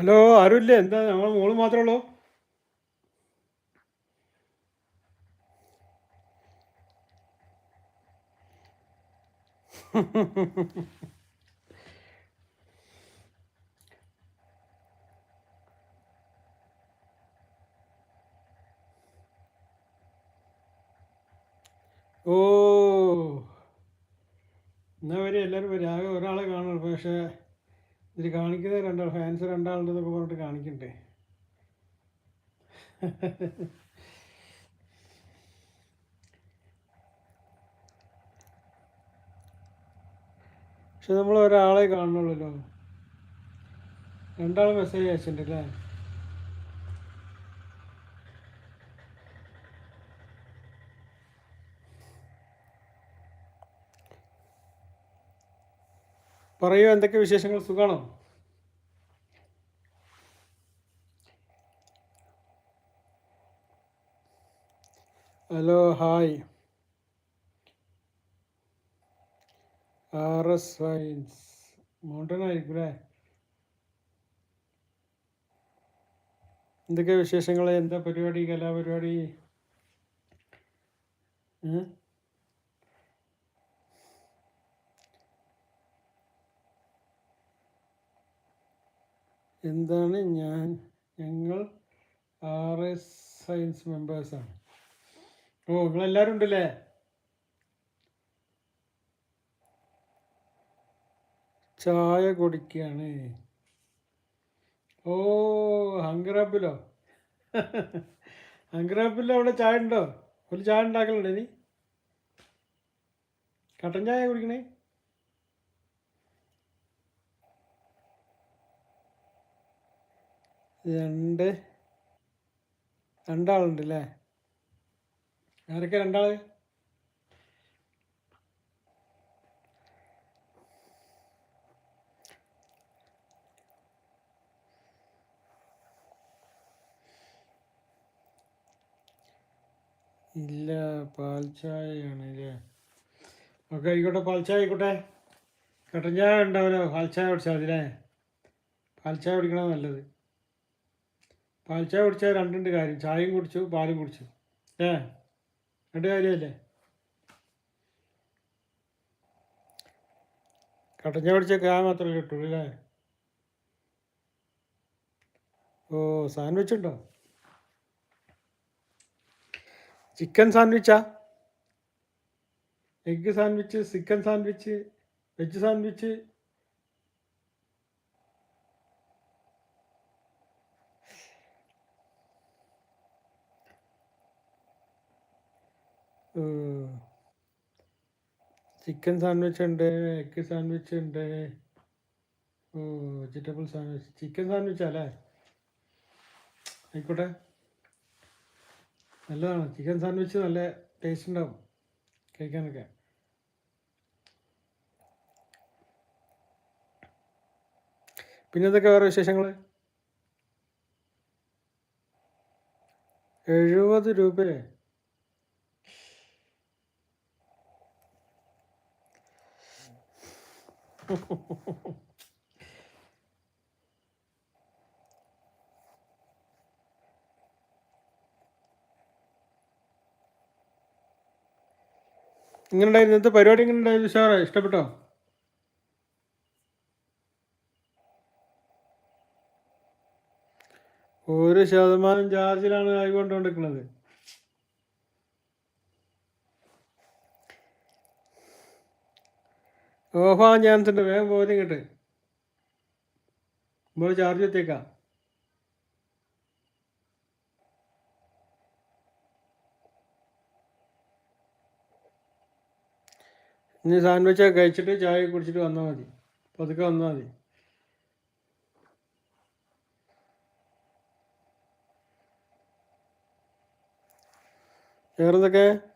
Hello ആരുമില്ലേ? എന്താ ഞങ്ങൾ മോൾ മാത്രമേ ഉള്ളൂ? ഓ എന്നാ വരെ എല്ലാവരും വരും ആകെ ഒരാളെ കാണുള്ളൂ. പക്ഷേ ഇതിൽ കാണിക്കുന്നത് രണ്ടാൾ ഫാൻസ് രണ്ടാളുണ്ടെന്നൊക്കെ പറഞ്ഞിട്ട് കാണിക്കണ്ടേ? പക്ഷെ നമ്മൾ ഒരാളെ കാണുന്നുള്ളല്ലോ. രണ്ടാൾ മെസ്സേജ് അയച്ചിട്ടുണ്ട് അല്ലേ? പറയൂ എന്തൊക്കെ വിശേഷങ്ങൾ? സുഖമാണോ hello hi. R S science. Mountain ആയിരിക്കും അല്ലേ എന്തൊക്കെ വിശേഷങ്ങൾ എന്താ പരിപാടി? കലാപരിപാടി? ഏ? എന്താണ് ഞാൻ ഞങ്ങൾ ആർ എസ് സയൻസ് മെമ്പേഴ്സാണ് ഓ നിങ്ങളെല്ലാവരും ഉണ്ടല്ലേ? ചായ കുടിക്കുകയാണ് ഓ ഹങ്കറാപ്പിലോ ഹങ്കറാപ്പിലോ അവിടെ ചായ ഉണ്ടോ? ഒരു ചായ ഉണ്ടാക്കലുണ്ടോ നീ കട്ടൻ ചായ കുടിക്കണേ? രണ്ട്. രണ്ടാളുണ്ട് അല്ലേ ആരൊക്കെ രണ്ടാൾ? ഇല്ല പാൽ ചായയാണ് അല്ലേ ഓക്കെ ആയിക്കോട്ടെ പാൽച്ചായ ചായ ആയിക്കോട്ടെ. കട്ടൻ ചായ ഉണ്ടാവില്ല പാൽച്ചായ ചായ കുടിച്ചാൽ മതി അല്ലേ പാൽച്ചായ ചായ കുടിക്കണത് നല്ലത്. പാൽ ചായ കുടിച്ചാൽ രണ്ടുണ്ട് കാര്യം. ചായയും കുടിച്ചു പാലും കുടിച്ചു. ഏ? രണ്ട് കാര്യമല്ലേ കട്ടൻ ചായ കാ മാത്രമേ കിട്ടുള്ളൂ അല്ലേ? ഓ സാൻഡ്വിച്ച് ഉണ്ടോ chicken സാൻഡ്വിച്ചാ? Egg sandwich chicken sandwich veg sandwich chicken sandwich ഉണ്ട് എഗ് സാൻഡ്വിച്ച് ഉണ്ട്. ഓ വെജിറ്റബിൾ സാൻഡ്വിച്ച്. ചിക്കൻ സാൻഡ്വിച്ച് അല്ലേ? ആയിക്കോട്ടെ. നല്ലതാണ്. ചിക്കൻ സാൻഡ്വിച്ച് നല്ല ടേസ്റ്റ് ഉണ്ടാവും കഴിക്കാനൊക്കെ. പിന്നെ എന്തൊക്കെ വേറെ വിശേഷങ്ങൾ എഴുപത് രൂപയെ. ഇങ്ങനെ ഉണ്ടായിരുന്നു ഇന്നത്തെ പരിപാടി ഇങ്ങനെ ഉണ്ടായിരുന്നു സാറേ? ഇഷ്ടപ്പെട്ടോ? ഒരു ശതമാനം ചാർജിലാണ് ആയിക്കൊണ്ടുകൊണ്ടിരിക്കുന്നത് ഓഫാൻ ചാൻസ് ഉണ്ട് വേഗം പോരും ഇങ്ങോട്ട്. നമ്മൾ ചാർജ് എത്തിയേക്കാം. ഇനി സാൻഡ്വിച്ച് കഴിച്ചിട്ട് ചായ കുടിച്ചിട്ട് വന്നാൽ മതി. പതുക്കെ വന്നാൽ മതി. വേറെന്തൊക്കെ?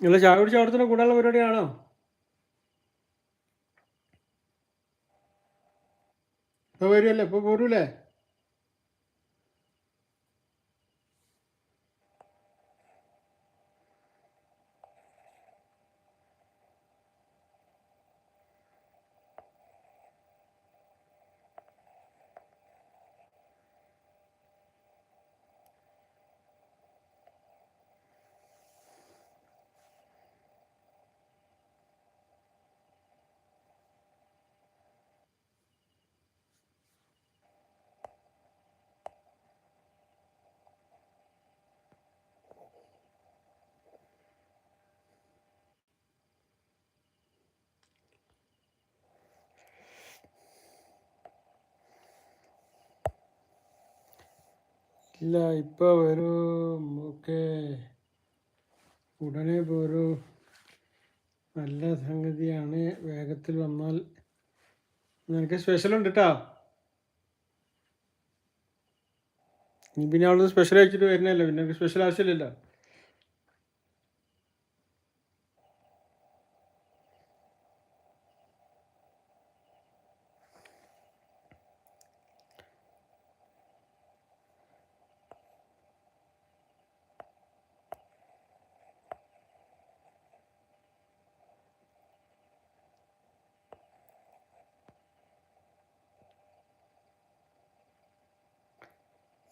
നിങ്ങൾ ചായ കുടിച്ച് അവിടുത്തെ കൂടാനുള്ള പരിപാടിയാണോ? ഇപ്പോൾ വരുമല്ലേ ഇപ്പോൾ പോരൂലേ ഇല്ല ഇപ്പോൾ വരും. ഓക്കെ. ഉടനെ പോരൂ. നല്ല സംഗതിയാണ്. വേഗത്തിൽ വന്നാൽ നിനക്ക് സ്പെഷ്യൽ ഉണ്ട് കേട്ടോ നീ പിന്നെ അവിടുന്ന് സ്പെഷ്യൽ വെച്ചിട്ട് വരുന്നല്ലോ പിന്നെ സ്പെഷ്യൽ ആവശ്യമില്ലല്ലോ.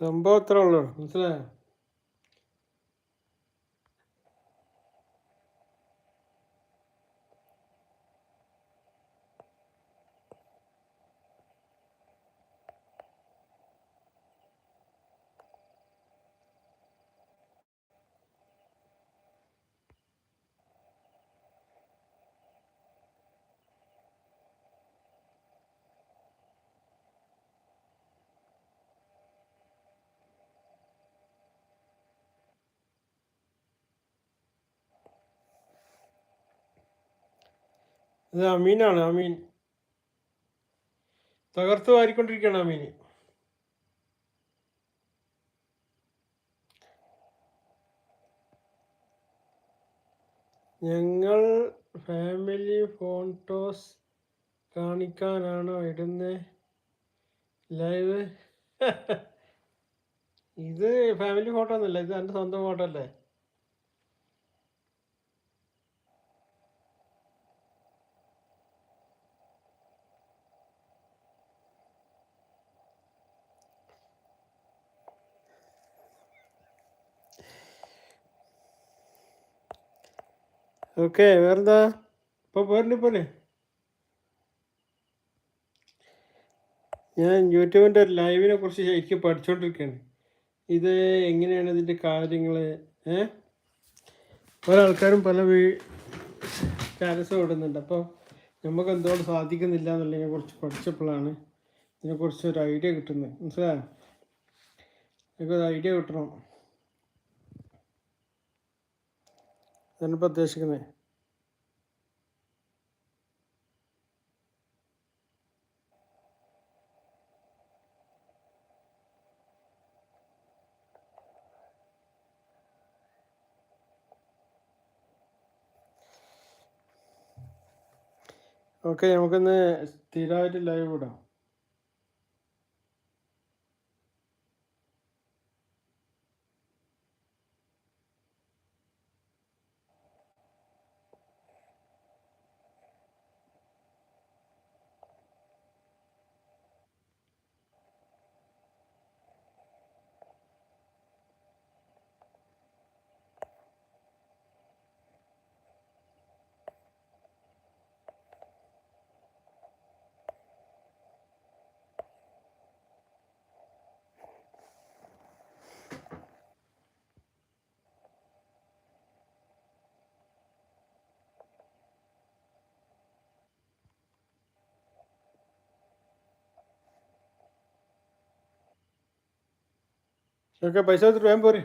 സംഭവം ഇത്ര ഉള്ളൂ മനസ്സിലായോ ഇത് അമീനാണ് അമീൻ. തകർത്ത് വാരിക്കൊണ്ടിരിക്കുകയാണ് അമീൻ ഞങ്ങൾ ഫാമിലി ഫോട്ടോസ് കാണിക്കാനാണോ ഇടുന്നത് ലൈവ്? ഇത് ഫാമിലി ഫോട്ടോ ഒന്നുമല്ല ഇത് എന്റെ സ്വന്തം ഫോട്ടോ അല്ലേ? ഓക്കെ വേറെന്താ ഇപ്പോൾ പോരണ്ട് പോലെ ഞാൻ യൂട്യൂബിന്റെ ലൈവിനെ കുറിച്ച് ശരിക്കും പഠിച്ചുകൊണ്ടിരിക്കുകയാണ് ഇത് എങ്ങനെയാണ് ഇതിന്റെ കാര്യങ്ങൾ? ഏ? പല ആൾക്കാരും പല സ്റ്റാറ്റസും ഇടുന്നുണ്ട്. അപ്പോൾ നമുക്ക് എന്തുകൊണ്ട് സാധിക്കുന്നില്ല എന്നുള്ളതിനെ കുറിച്ച് പഠിച്ചപ്പോഴാണ് ഇതിനെക്കുറിച്ച് ഒരു ഐഡിയ കിട്ടുന്നത്. മനസ്സിലായോ? എനിക്കൊരു ഐഡിയ കിട്ടണം. ഞാനിപ്പോൾ ഉദ്ദേശിക്കുന്നത് ഓക്കെ നമുക്കൊന്ന് സ്ഥിരമായിട്ട് ലൈവ് ഇടാം. ഓക്കെ പൈസ എടുത്തിട്ട് വേഗം പോര്.